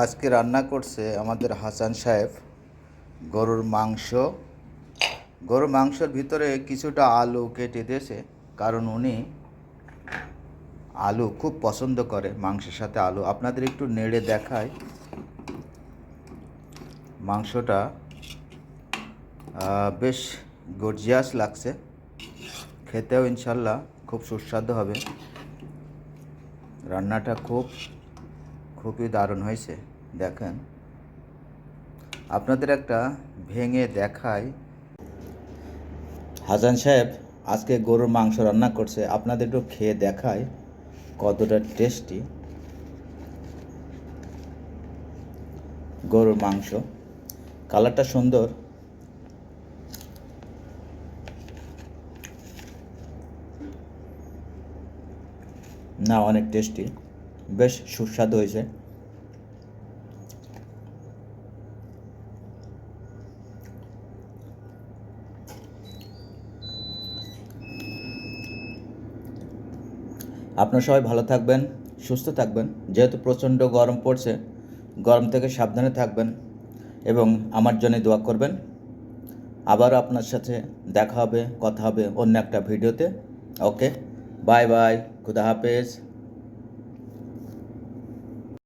আজকে রান্না করছে আমাদের হাসান সাহেব গরুর মাংস। গরুর মাংসের ভিতরে কিছুটা আলু কেটে দিয়েছে, কারণ উনি আলু খুব পছন্দ করে, মাংসের সাথে আলু। আপনাদের একটু নেড়ে দেখায় মাংসটা বেশ গর্জিয়াস লাগছে। খেতেও ইনশাল্লাহ খুব সুস্বাদু হবে। রান্নাটা খুব খুবই দারুণ হয়েছে। দেখেন। আপনাদের একটা ভেঙে দেখাই। হাসান সাহেব আজকে গরুর মাংস রান্না করছে। আপনাদের একটু খেয়ে দেখায় কতটা টেস্টি গরুর মাংস। কালারটা সুন্দর। না, অনেক টেস্টি বেশ সুস্বাদু হয়েছে। আপনার সবাই ভালো থাকবেন, সুস্থ থাকবেন। যেহেতু প্রচণ্ড গরম পড়ছে, গরম থেকে সাবধানে থাকবেন এবং আমার জন্য দোয়া করবেন। আবার আপনার সাথে দেখা হবে, কথা হবে অন্য একটা ভিডিওতে। ওকে, বাই বাই, খুদা হাফেজ।